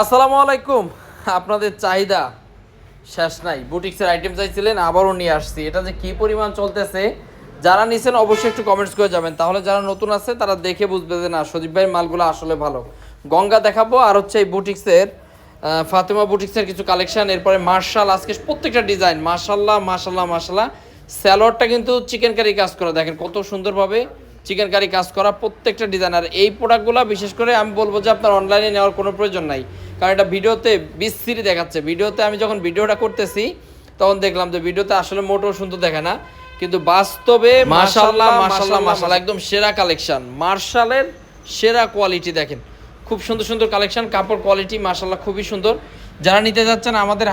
আসসালামু আলাইকুম। আপনাদের চাহিদা শেষ নাই। বুটিক্সের আইটেম চাইছিলেন, আবারও নিয়ে আসছি। এটা যে কি পরিমাণ চলতেছে, যারা নিছেন অবশ্যই একটু কমেন্টস করে যাবেন। তাহলে যারা নতুন আছে, তারা দেখে বুঝবে যে না, সজীব ভাই মালগুলো আসলে ভালো। গঙ্গা দেখাবো, আর হচ্ছে এই বুটিক্সের ফাতেমা বুটিক্সের কিছু কালেকশন এরপরে মার্শাল আজকে প্রত্যেকটা ডিজাইন মার্শাল্লাহ মার্শাল্লাহ মার্শাল্লাহ। স্যালোয়ারটা কিন্তু চিকেন কারি কাজ করা। দেখেন কত সুন্দরভাবে চিকেন কারি কাজ করা প্রত্যেকটা ডিজাইন আর এই প্রোডাক্টগুলো বিশেষ করে আমি বলব যে আপনার অনলাইনে নেওয়ার কোনো প্রয়োজন নাই। কারণ এটা ভিডিওতে বিস্তৃতি দেখাচ্ছে। ভিডিওতে আমি যখন ভিডিওটা করতেছি তখন দেখলাম যে ভিডিওতে আসলে মোটেও সুন্দর দেখে না। কিন্তু বাস্তবে মার্শাল্লাহ মার্শাল্লাহ মার্শাল্লাহ একদম সেরা কালেকশন মার্শালের সেরা কোয়ালিটি দেখেন। খুব সুন্দর সুন্দর কালেকশন কাপড় কোয়ালিটি মার্শাল্লাহ খুবই সুন্দর। যারা নিতে যাচ্ছেন আমাদের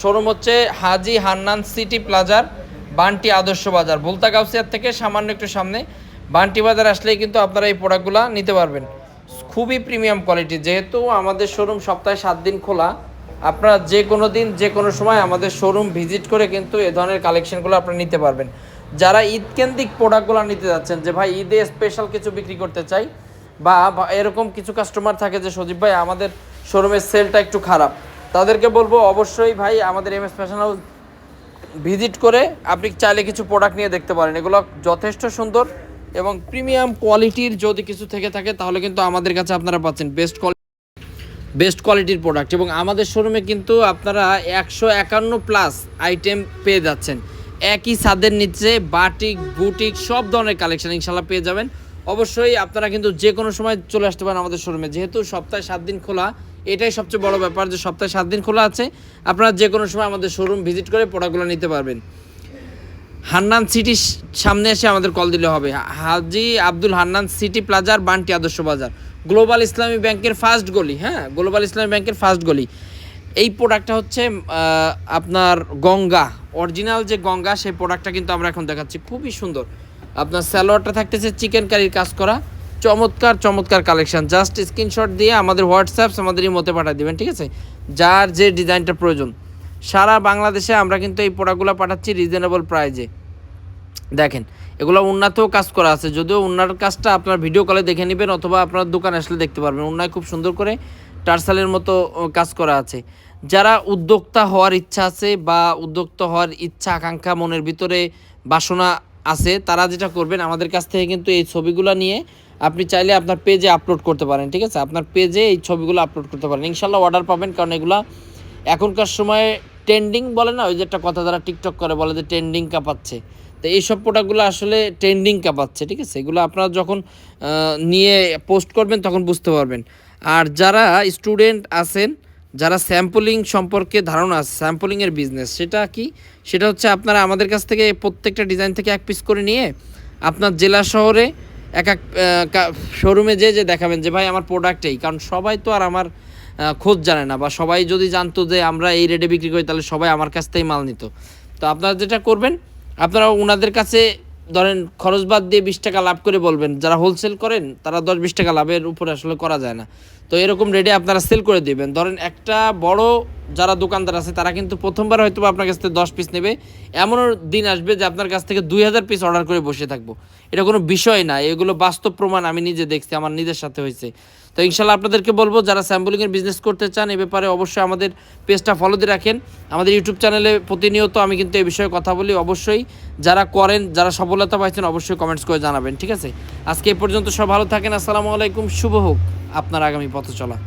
শোরুম হচ্ছে হাজি হান্নান সিটি প্লাজার বান্টি আদর্শ বাজার ভুলতা গাউসিয়ার থেকে সামান্য একটু সামনে। বান্টি বাজার আসলেই কিন্তু আপনারা এই প্রোডাক্টগুলো নিতে পারবেন। খুবই প্রিমিয়াম কোয়ালিটি যেহেতু আমাদের শোরুম সপ্তাহে সাত দিন খোলা, আপনারা যে কোনো দিন, যে কোনো সময় আমাদের শোরুম ভিজিট করে কিন্তু এ ধরনের কালেকশনগুলো আপনারা নিতে পারবেন। যারা ঈদ কেন্দ্রিক প্রোডাক্টগুলো নিতে যাচ্ছেন, যে ভাই ঈদে স্পেশাল কিছু বিক্রি করতে চাই, বা বা এরকম কিছু কাস্টমার থাকে যে সজীব ভাই, আমাদের শোরুমের সেলটা একটু খারাপ, তাদেরকে বলব অবশ্যই ভাই আমাদের M S fashion house visit করে আপনি চাইলে কিছু প্রোডাক্ট নিয়ে দেখতে পারেন। এগুলো যথেষ্ট সুন্দর এবং প্রিমিয়াম কোয়ালিটির যদি কিছু থেকে থাকে, তাহলে কিন্তু আমাদের কাছে আপনারা পাচ্ছেন বেস্ট কোয়ালিটি বেস্ট কোয়ালিটির প্রোডাক্ট এবং আমাদের শোরুমে কিন্তু আপনারা একশো একান্ন প্লাস আইটেম পেয়ে যাচ্ছেন। একই ছাদের নিচে বাটিক বুটিক সব ধরনের কালেকশন ইনশাল্লাহ পেয়ে যাবেন। অবশ্যই আপনারা কিন্তু যে কোনো সময় চলে আসতে পারেন আমাদের শোরুমে যেহেতু সপ্তাহে সাত দিন খোলা, এটাই সবচেয়ে বড় ব্যাপার যে সপ্তাহে সাত দিন খোলা আছে, আপনারা যে কোনো সময় আমাদের শোরুম ভিজিট করে প্রোডাক্টগুলো নিতে পারবেন। হান্নান সিটি সামনে এসে আমাদের কল দিলে হবে। হাজি আব্দুল হান্নান সিটি প্লাজার বান্টি আদর্শ বাজার। গ্লোবাল ইসলামী ব্যাংকের ফার্স্ট গলি হ্যাঁ? গ্লোবাল ইসলামী ব্যাংকের ফার্স্ট গলি। এই প্রোডাক্টটা হচ্ছে আপনার গঙ্গা। অরিজিনাল যে গঙ্গা, সেই প্রোডাক্টটা কিন্তু আমরা এখন দেখাচ্ছি। খুবই সুন্দর। আপনার স্যালোয়ারটা থাকতেছে চিকেন কারির কাজ করা। চমৎকার চমৎকার কালেকশন জাস্ট স্ক্রিনশট দিয়ে আমাদের হোয়াটসঅ্যাপস আমাদের মতে পাঠিয়ে দেবেন, ঠিক আছে? যার যে ডিজাইনটা প্রয়োজন। সারা বাংলাদেশে আমরা কিন্তু এই প্রোডাক্টগুলো পাঠাচ্ছি রিজনেবল প্রাইজে দেখেন, এগুলো উন্নাতেও কাজ করা আছে। যদিও উন্নার কাজটা আপনার ভিডিও কলে দেখে নেবেন অথবা আপনার দোকানে আসলে দেখতে পারবেন। উন্নায় খুব সুন্দর করে টার্সালের মতো কাজ করা আছে। যারা উদ্যোক্তা হওয়ার ইচ্ছা আছে বা উদ্যোক্তা হওয়ার ইচ্ছা, আকাঙ্ক্ষা, মনের ভিতরে বাসনা আছে, তারা যেটা করবেন, আমাদের কাছ থেকে কিন্তু এই ছবিগুলো নিয়ে আপনি চাইলে আপনার পেজে আপলোড করতে পারেন, ঠিক আছে? আপনার পেজে এই ছবিগুলো আপলোড করতে পারেন। ইনশাল্লাহ অর্ডার পাবেন, কারণ এগুলা এখনকার সময়ে ট্রেন্ডিং বলে না, ওই যে একটা কথা তারা টিকটক করে বলে যে ট্রেন্ডিং কাঁপাচ্ছে। তো এইসব প্রোডাক্টগুলো আসলে ট্রেন্ডিং কাঁপাচ্ছে, ঠিক আছে? এগুলো আপনারা যখন নিয়ে পোস্ট করবেন তখন বুঝতে পারবেন। আর যারা স্টুডেন্ট আছেন, যারা স্যাম্পলিং সম্পর্কে ধারণা আছে স্যাম্পলিংয়ের বিজনেস সেটা কি? সেটা হচ্ছে আপনারা আমাদের কাছ থেকে প্রত্যেকটা ডিজাইন থেকে এক পিস করে নিয়ে আপনার জেলা শহরে এক এক শোরুমে যে যে দেখাবেন যে, ভাই, আমার প্রোডাক্ট এই। কারণ সবাই তো আর আমার খোঁজ জানে না বা সবাই যদি জানতো যে আমরা এই রেটে বিক্রি করি, তাহলে সবাই আমার কাছ থেকেই মাল নিত। তো আপনারা যেটা করবেন, আপনারা ওনাদের কাছে ধরেন খরচ বাদ দিয়ে বিশ টাকা লাভ করে বলবেন, যারা হোলসেল করেন, তারা দশ বিশ টাকা লাভের উপরে আসলে করা যায় না। তো এরকম রেটে আপনারা সেল করে দিবেন। ধরেন একটা বড় যারা দোকানদার আছে, তারা কিন্তু প্রথমবার হয়তো আপনার কাছ থেকে দশ পিস নেবে। এমনও দিন আসবে যে আপনার কাছ থেকে দুই হাজার পিস অর্ডার করে বসে থাকব। এটা কোনো বিষয় না, এগুলো বাস্তব প্রমাণ আমি নিজে দেখছি, আমার নিজের সাথে হয়েছে। তো ইনশাল্লাহ আপনাদেরকে বলব, যারা স্যাম্পলিংয়ের বিজনেস করতে চান, এ ব্যাপারে অবশ্যই আমাদের পেজটা ফলো দিয়ে রাখেন। আমাদের ইউটিউব চ্যানেলে প্রতিনিয়ত আমি কিন্তু এই বিষয়ে কথা বলি, অবশ্যই। যারা করেন, যারা সফলতা পাইছেন, অবশ্যই কমেন্টস করে জানাবেন, ঠিক আছে? আজকে এই পর্যন্ত সব ভালো থাকেন, আসসালামু আলাইকুম, শুভ হোক আপনার আগামী পথ চলা